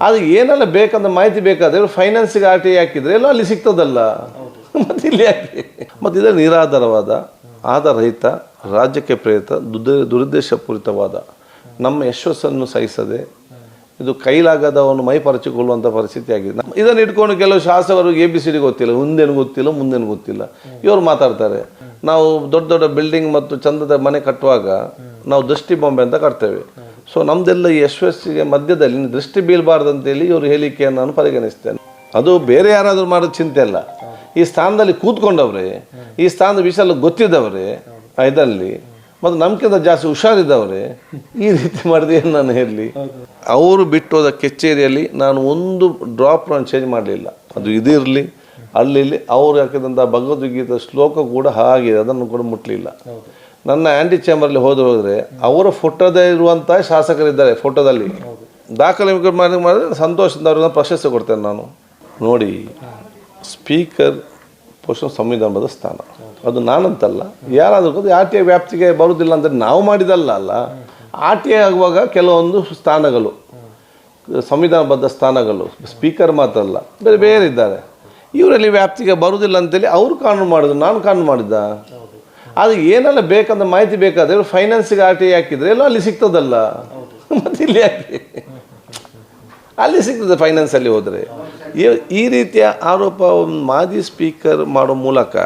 ಅದು ಏನೆಲ್ಲ ಬೇಕಂತ ಮಾಹಿತಿ ಬೇಕಾದ್ರೆ ಫೈನಾನ್ಸಿಗೆ ಆರ್ ಟಿ ಹಾಕಿದ್ರೆ ಎಲ್ಲ ಅಲ್ಲಿ ಸಿಗ್ತದಲ್ಲ. ಮತ್ತೆ ಇಲ್ಲಿ ಯಾಕೆ? ಮತ್ತು ಇದರ ನಿರಾಧಾರವಾದ ರೈತ ರಾಜ್ಯಕ್ಕೆ ಪ್ರೇರಿತ ದುದ ದುರುದ್ದೇಶಪೂರಿತವಾದ ನಮ್ಮ ಯಶಸ್ಸನ್ನು ಸಹಿಸದೆ ಇದು ಕೈಲಾಗದವನು ಮೈ ಪರಚಿಕೊಳ್ಳುವಂಥ ಪರಿಸ್ಥಿತಿ ಆಗಿದೆ ಇದನ್ನು ಇಟ್ಕೊಂಡು ಕೆಲವು ಶಾಸಕರು ಎ ಬಿ ಸಿ ಡಿ ಗೊತ್ತಿಲ್ಲ ಮುಂದೇನು ಗೊತ್ತಿಲ್ಲ ಮುಂದೇನು ಗೊತ್ತಿಲ್ಲ. ಇವರು ಮಾತಾಡ್ತಾರೆ. ನಾವು ದೊಡ್ಡ ದೊಡ್ಡ ಬಿಲ್ಡಿಂಗ್ ಮತ್ತು ಚಂದದ ಮನೆ ಕಟ್ಟುವಾಗ ನಾವು ದೃಷ್ಟಿ ಬೊಂಬೆ ಅಂತ ಕಟ್ತೇವೆ. ಸೊ ನಮ್ದೆಲ್ಲ ಯಶಸ್ಸಿಗೆ ಮಧ್ಯದಲ್ಲಿ ದೃಷ್ಟಿ ಬೀಳಬಾರ್ದು ಅಂತೇಳಿ ಇವರು ಹೇಳಿಕೆಯನ್ನು ನಾನು ಪರಿಗಣಿಸ್ತೇನೆ. ಅದು ಬೇರೆ ಯಾರಾದರೂ ಮಾಡೋದು ಚಿಂತೆ ಅಲ್ಲ. ಈ ಸ್ಥಾನದಲ್ಲಿ ಕೂತ್ಕೊಂಡವ್ರೆ, ಈ ಸ್ಥಾನದ ವಿಷಯ ಗೊತ್ತಿದ್ದವ್ರೆ, ಇದರಲ್ಲಿ, ಮತ್ತು ನಮ್ಗಿಂತ ಜಾಸ್ತಿ ಹುಷಾರಿದ್ದವ್ರೆ, ಈ ರೀತಿ ಮಾಡಿದೆ ಏನು ನಾನು ಹೇಳಲಿ? ಅವರು ಬಿಟ್ಟೋದ ಕೆಚ್ಚೇರಿಯಲ್ಲಿ ನಾನು ಒಂದು ಡ್ರಾಪ್ ನಾನು ಚೇಂಜ್ ಮಾಡಲಿಲ್ಲ. ಅದು ಇದಿರಲಿ ಅಲ್ಲಿ ಅವ್ರು ಹಾಕಿದಂಥ ಭಗವದ್ಗೀತೆ ಶ್ಲೋಕ ಕೂಡ ಹಾಗೆ, ಅದನ್ನು ಕೂಡ ಮುಟ್ಲಿಲ್ಲ. ನನ್ನ ಆ್ಯಂಟಿ ಚೇಂಬರ್ಲಿ ಹೋದ್ರೆ ಹೋದರೆ ಅವರ ಫೋಟೋದೇ ಇರುವಂಥ ಶಾಸಕರಿದ್ದಾರೆ ಫೋಟೋದಲ್ಲಿ. ದಾಖಲೆ ಮಾಡಿ ಮಾಡಿದ್ರೆ ಸಂತೋಷದಿಂದ ಅವ್ರನ್ನ ಪ್ರಶಸ್ತಿ ಕೊಡ್ತೇನೆ ನಾನು. ನೋಡಿ, ಸ್ಪೀಕರ್ ಪೋಷಣ ಸಂವಿಧಾನದ ಸ್ಥಾನ. ಅದು ನಾನಂತಲ್ಲ. ಯಾರಾದರೂ ಆರ್ ಟಿ ಐ ವ್ಯಾಪ್ತಿಗೆ ಬರುವುದಿಲ್ಲ ಅಂತ ನಾವು ಮಾಡಿದಲ್ಲ ಅಲ್ಲ. ಆರ್ ಟಿ ಐ ಆಗುವಾಗ ಕೆಲವೊಂದು ಸ್ಥಾನಗಳು, ಸಂವಿಧಾನಬದ್ಧ ಸ್ಥಾನಗಳು, ಸ್ಪೀಕರ್ ಮಾತ್ರ ಅಲ್ಲ, ಬೇರೆ ಬೇರೆ ಇದ್ದಾರೆ. ಇವರಲ್ಲಿ ವ್ಯಾಪ್ತಿಗೆ ಬರುವುದಿಲ್ಲ ಅಂತೇಳಿ ಅವರು ಕಾನೂನು ಮಾಡಿದ್ರು ನಾನು ಕಾನೂನು ಮಾಡಿದ್ದ? ಅದು ಏನೆಲ್ಲ ಬೇಕಂತ ಮಾಹಿತಿ ಬೇಕಾದ್ರೆ ಫೈನಾನ್ಸಿಗೆ ಆರ್ ಟಿ ಐ ಹಾಕಿದ್ರೆ ಎಲ್ಲ ಅಲ್ಲಿ ಸಿಗ್ತದಲ್ಲ. ಮತ್ತೆ ಇಲ್ಲಿ ಹಾಕಿ ಅಲ್ಲಿ ಸಿಗ್ತದೆ ಫೈನಾನ್ಸಲ್ಲಿ ಹೋದರೆ. ಈ- ರೀತಿಯ ಆರೋಪ ಒಂದು ಮಾಜಿ ಸ್ಪೀಕರ್ ಮಾಡೋ ಮೂಲಕ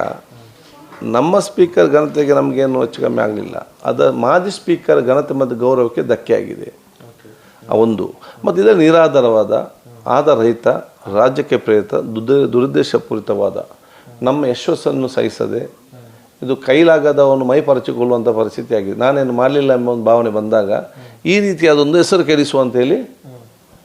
ನಮ್ಮ ಸ್ಪೀಕರ್ ಘನತೆಗೆ ನಮಗೇನು ಹೆಚ್ಚು ಕಮ್ಮಿ ಆಗಲಿಲ್ಲ. ಅದು ಮಾಜಿ ಸ್ಪೀಕರ್ ಘನತೆ ಮತ್ತು ಗೌರವಕ್ಕೆ ಧಕ್ಕೆ ಆಗಿದೆ. ಆ ಒಂದು. ಮತ್ತು ಇದರ ನಿರಾಧಾರವಾದ ಆಧಾರರಹಿತ ರಾಜ್ಯಕ್ಕೆ ಪ್ರೇರಿತ ದುದ ದುರುದ್ದೇಶಪೂರಿತವಾದ ನಮ್ಮ ಯಶಸ್ಸನ್ನು ಸಹಿಸದೆ ಇದು ಕೈಲಾಗದವನು ಮೈ ಪರಚಿಕೊಳ್ಳುವಂಥ ಪರಿಸ್ಥಿತಿ ಆಗಿದೆ ನಾನೇನು ಮಾಡಲಿಲ್ಲ ಎಂಬ ಒಂದು ಭಾವನೆ ಬಂದಾಗ ಈ ರೀತಿ ಅದೊಂದು ಹೆಸರು ಕೆಡಿಸುವಂತ ಹೇಳಿ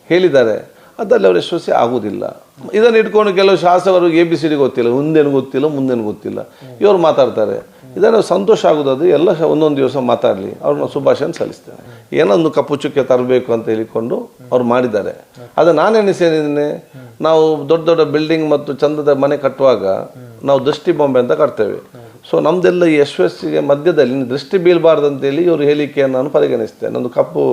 ಹೇಳಿದ್ದಾರೆ. ಅದರಲ್ಲಿ ಅವರು ಯಶಸ್ವಿ ಆಗುವುದಿಲ್ಲ ಇದನ್ನು ಇಟ್ಕೊಂಡು ಕೆಲವು ಶಾಸಕರು ಎ ಬಿ ಸಿ ಡಿ ಗೊತ್ತಿಲ್ಲ ಮುಂದೇನು ಗೊತ್ತಿಲ್ಲ ಮುಂದೇನು ಗೊತ್ತಿಲ್ಲ. ಇವರು ಮಾತಾಡ್ತಾರೆ. ಇದನ್ನು ಸಂತೋಷ ಆಗೋದು ಎಲ್ಲ ಒಂದೊಂದು ದಿವಸ ಮಾತಾಡಲಿ. ಅವ್ರನ್ನ ಶುಭಾಶಯ ಸಲ್ಲಿಸ್ತೇನೆ. ಏನೊಂದು ಕಪ್ಪು ಚುಕ್ಕೆ ತರಬೇಕು ಅಂತ ಹೇಳಿಕೊಂಡು ಅವ್ರು ಮಾಡಿದ್ದಾರೆ. ಅದು ನಾನೆನಿಸೇನೆ ನಾವು ದೊಡ್ಡ ದೊಡ್ಡ ಬಿಲ್ಡಿಂಗ್ ಮತ್ತು ಚಂದದ ಮನೆ ಕಟ್ಟುವಾಗ ನಾವು ದೃಷ್ಟಿ ಬೊಂಬೆ ಅಂತ ಕಟ್ತೇವೆ. ಸೊ ನಮ್ದೆಲ್ಲ ಈ ಯಶಸ್ಸಿಗೆ ಮಧ್ಯದಲ್ಲಿ ದೃಷ್ಟಿ ಬೀಳಬಾರ್ದು ಅಂತೇಳಿ ಇವರು ಹೇಳಿಕೆಯನ್ನು ನಾನು ಪರಿಗಣಿಸ್ತೇನೆ. ಒಂದು ಕಪ್ಪು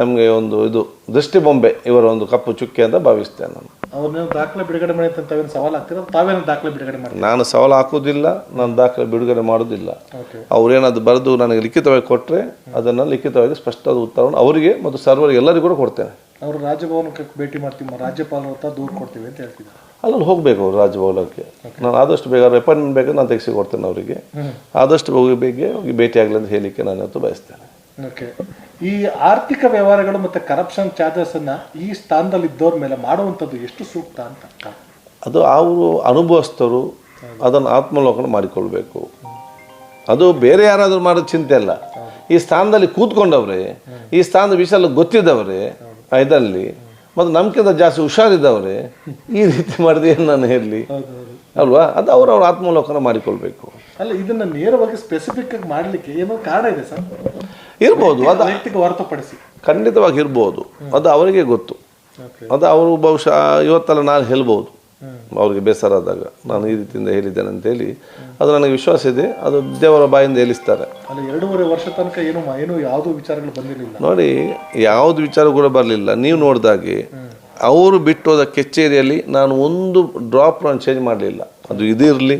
ನಮಗೆ ಒಂದು ಇದು ದೃಷ್ಟಿ ಬೊಂಬೆ ಇವರ ಒಂದು ಕಪ್ಪು ಚುಕ್ಕೆ ಅಂತ ಭಾವಿಸ್ತೇನೆ ನಾನು. ಅವ್ರನ್ನ ದಾಖಲೆ ಬಿಡುಗಡೆ ಮಾಡಿ ತಾವೇನು ಸವಾಲು ಹಾಕ್ತೀರಾ? ತಾವೇನು ದಾಖಲೆ ಬಿಡುಗಡೆ ಮಾಡಿ ನಾನು ಸವಾಲು ಹಾಕೋದಿಲ್ಲ ನಾನು ದಾಖಲೆ ಬಿಡುಗಡೆ ಮಾಡೋದಿಲ್ಲ ಓಕೆ. ಅವ್ರೇನಾದ್ರು ಬರೆದು ನನಗೆ ಲಿಖಿತವಾಗಿ ಕೊಟ್ಟರೆ ಅದನ್ನು ಲಿಖಿತವಾಗಿ ಸ್ಪಷ್ಟವಾದ ಉತ್ತರವನ್ನು ಅವರಿಗೆ ಮತ್ತು ಸರ್ವರ್ ಎಲ್ಲರಿಗೂ ಕೂಡ ಕೊಡ್ತೇನೆ. ಅವರು ರಾಜಭವನಕ್ಕೆ ಭೇಟಿ ಮಾಡ್ತೀವಿ ರಾಜ್ಯಪಾಲರ ಹತ್ರ ದೂರು ಕೊಡ್ತೀವಿ ಅಂತ ಹೇಳ್ತಿದ್ದಾರೆ. ಅಲ್ಲಲ್ಲಿ ಹೋಗಬೇಕು ಅವರು ರಾಜಭವನಕ್ಕೆ ನಾನು ಆದಷ್ಟು ಬೇಗ ಅಪಾಯಿಂಟ್ಮೆಂಟ್ ಬೇಕಾದ್ರೆ ನಾನು ತೆಗೆಸಿ ಕೊಡ್ತೇನೆ ಅವರಿಗೆ. ಆದಷ್ಟು ಹೋಗಿ ಬೇಗ ಹೋಗಿ ಭೇಟಿ ಆಗಲಿ ಅಂತ ಹೇಳಲಿಕ್ಕೆ ನಾನು ಇವತ್ತು ಬಯಸ್ತೇನೆ. ಓಕೆ ಈ ಆರ್ಥಿಕ ವ್ಯವಹಾರಗಳು ಮತ್ತು ಕರಪ್ಷನ್ ಚಾರ್ಜಸ್ ಅನ್ನ ಈ ಸ್ಥಾನದಲ್ಲಿ ಇದ್ದವ್ರ ಮೇಲೆ ಮಾಡುವಂಥದ್ದು ಎಷ್ಟು ಸೂಕ್ತ ಅಂತ ಅದು ಅವರು ಅನುಭವಸ್ಥರು ಅದನ್ನು ಆತ್ಮಲೋಕನ ಮಾಡಿಕೊಳ್ಬೇಕು. ಅದು ಬೇರೆ ಯಾರಾದರೂ ಮಾಡೋದು ಚಿಂತೆ ಅಲ್ಲ. ಈ ಸ್ಥಾನದಲ್ಲಿ ಕೂತ್ಕೊಂಡವ್ರೆ ಈ ಸ್ಥಾನದ ವಿಷಯ ಗೊತ್ತಿದ್ದವ್ರೆ ಇದರಲ್ಲಿ ಮತ್ತು ನಮ್ಗಿಂತ ಜಾಸ್ತಿ ಹುಷಾರಿದ್ದವ್ರೆ ಈ ರೀತಿ ಮಾಡಿದೆ ಏನು ನಾನು ಹೇಳಲಿ? ಅಲ್ವಾ? ಅದು ಅವ್ರವ್ರ ಆತ್ಮಲೋಕನ ಮಾಡಿಕೊಳ್ಬೇಕು. ಅಲ್ಲ ಇದನ್ನ ನೇರವಾಗಿ ಸ್ಪೆಸಿಫಿಕ್ ಆಗಿ ಮಾಡ್ಲಿಕ್ಕೆ ಏನೋ ಕಾರಣ ಇದೆ ಸರ್. ಇರ್ಬೋದು ಅದು ವೈಯಕ್ತಿಕ ಹೊರತುಪಡಿಸಿ. ಖಂಡಿತವಾಗಿ ಇರ್ಬೋದು. ಅದು ಅವರಿಗೆ ಗೊತ್ತು. ಅದು ಅವರು ಬಹುಶಃ ಇವತ್ತಲ್ಲ ನಾನು ಹೇಳ್ಬೋದು. ಅವ್ರಿಗೆ ಬೇಸರ ಆದಾಗ ನಾನು ಈ ರೀತಿಯಿಂದ ಹೇಳಿದ್ದೇನೆ ಅಂತ ಹೇಳಿ ಅದು ನನಗೆ ವಿಶ್ವಾಸ ಇದೆ ಅದು ದೇವರ ಬಾಯಿಂದ ಹೇಳಿಸ್ತಾರೆ. ಎರಡೂವರೆ ವರ್ಷ ತನಕ ಏನು ಏನು ಯಾವುದು ವಿಚಾರಗಳು ಬಂದಿರಲಿಲ್ಲ? ನೋಡಿ ಯಾವುದು ವಿಚಾರ ಕೂಡ ಬರಲಿಲ್ಲ. ನೀವು ನೋಡಿದಾಗೆ ಅವರು ಬಿಟ್ಟೋದ ಕೆಚ್ಚೇರಿಯಲ್ಲಿ ನಾನು ಒಂದು ಡ್ರಾಪ್ ನಾನು ಚೇಂಜ್ ಮಾಡಲಿಲ್ಲ. ಅದು ಇದಿರಲಿ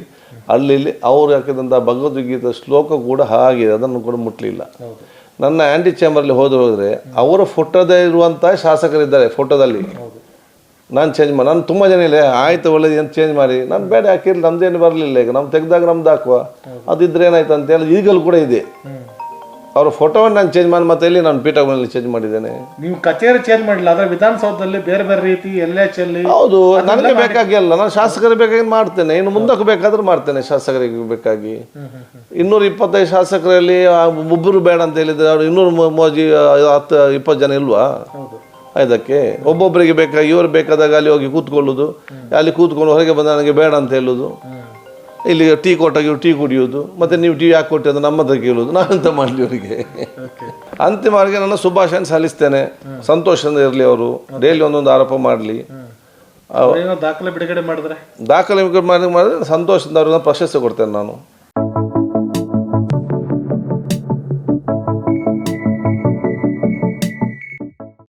ಅಲ್ಲಿ ಇಲ್ಲಿ ಅವ್ರು ಹಾಕಿದಂಥ ಭಗವದ್ಗೀತೆ ಶ್ಲೋಕ ಕೂಡ ಹಾಗೆ ಅದನ್ನು ಕೂಡ ಮುಟ್ಲಿಲ್ಲ. ಹೌದು. ನನ್ನ ಆ್ಯಂಟಿ ಚೇಂಬರಲ್ಲಿ ಹೋದ್ರೆ ಹೋದರೆ ಅವರ ಫೋಟೋದೇ ಇರುವಂಥ ಶಾಸಕರಿದ್ದಾರೆ ಫೋಟೋದಲ್ಲಿ ಹೌದು. ನಾನು ಚೇಂಜ್ ಮಾಡಿ ನಾನು ತುಂಬ ಜನ ಇಲ್ಲ ಆಯ್ತು ಒಳ್ಳೇದು ಏನು ಚೇಂಜ್ ಮಾಡಿ? ನಾನು ಬೇಡ ಹಾಕಿರಲಿ ನಮ್ದೇನು ಬರಲಿಲ್ಲ ಈಗ. ನಮ್ಮ ತೆಗ್ದಾಗ ನಮ್ದು ಹಾಕುವ. ಅದಿದ್ರೆ ಏನಾಯ್ತು ಅಂತ ಹೇಳಿ ಈಗಲೂ ಕೂಡ ಇದೆ. ಅವ್ರ ಫೋಟೋವನ್ನು ನಾನು ಚೇಂಜ್ ಮಾಡಿ ಮತ್ತೆ ಇಲ್ಲಿ ನಾನು ಪೀಠಗಳಲ್ಲಿ ಚೇಂಜ್ ಮಾಡಿದ್ದೇನೆ? ನೀವು ಕಚೇರಿ ಚೇಂಜ್ ಮಾಡಿಲ್ಲ ಆದರೆ ವಿಧಾನಸೌಧದಲ್ಲಿ ಬೇರೆ ಬೇರೆ ರೀತಿ ಎಲ್ ಎಚ್ ಅಲ್ಲಿ? ಹೌದು ನನಗೆ ಬೇಕಾಗಿಲ್ಲ ನಾನು ಶಾಸಕರಿಗೆ ಬೇಕಾಗಿ ಮಾಡ್ತೇನೆ. ಇನ್ನು ಮುಂದಕ್ಕೆ ಬೇಕಾದ್ರೆ ಮಾಡ್ತೇನೆ ಶಾಸಕರಿಗೆ ಬೇಕಾಗಿ. ಇನ್ನೂರ ಇಪ್ಪತ್ತೈದು ಶಾಸಕರಲ್ಲಿ ಒಬ್ಬರು ಬೇಡ ಅಂತ ಹೇಳಿದ್ರೆ ಅವ್ರು ಇನ್ನೂರು ಮೋಜಿ ಹತ್ತು ಇಪ್ಪತ್ತು ಜನ ಇಲ್ವಾ? ಇದಕ್ಕೆ ಒಬ್ಬೊಬ್ಬರಿಗೆ ಬೇಕಾಗಿ ಇವರು ಬೇಕಾದಾಗ ಅಲ್ಲಿ ಹೋಗಿ ಕೂತ್ಕೊಳ್ಳೋದು. ಅಲ್ಲಿ ಕೂತ್ಕೊಂಡು ಹೊರಗೆ ಬಂದ ನನಗೆ ಬೇಡ ಅಂತ ಹೇಳೋದು. ಇಲ್ಲಿ ಟೀ ಕೊಟ್ಟಾಗ ಇವ್ರು ಟೀ ಕುಡಿಯೋದು. ಮತ್ತೆ ನೀವು ಟೀ ಯಾಕೆ ಕೊಟ್ಟಿ ಅಂತ ನಮ್ಮ ಹತ್ರ ಕೇಳೋದು. ನಾನಂತ ಮಾಡಲಿ ಅವರಿಗೆ. ಅಂತಿಮವಾಗಿ ನನ್ನ ಶುಭಾಶಯ ಸಲ್ಲಿಸ್ತೇನೆ. ಸಂತೋಷದಿಂದ ಇರಲಿ ಅವರು. ಡೈಲಿ ಒಂದೊಂದು ಆರೋಪ ಮಾಡಲಿ. ಏನೋ ದಾಖಲೆ ಬಿಡುಗಡೆ ಮಾಡಿದ್ರೆ? ದಾಖಲೆ ಬಿಡುಗಡೆ ಮಾಡಿದ್ರೆ ಸಂತೋಷದಿಂದ ಅವ್ರನ್ನ ಪ್ರಶಸ್ತಿ ಕೊಡ್ತೇನೆ ನಾನು.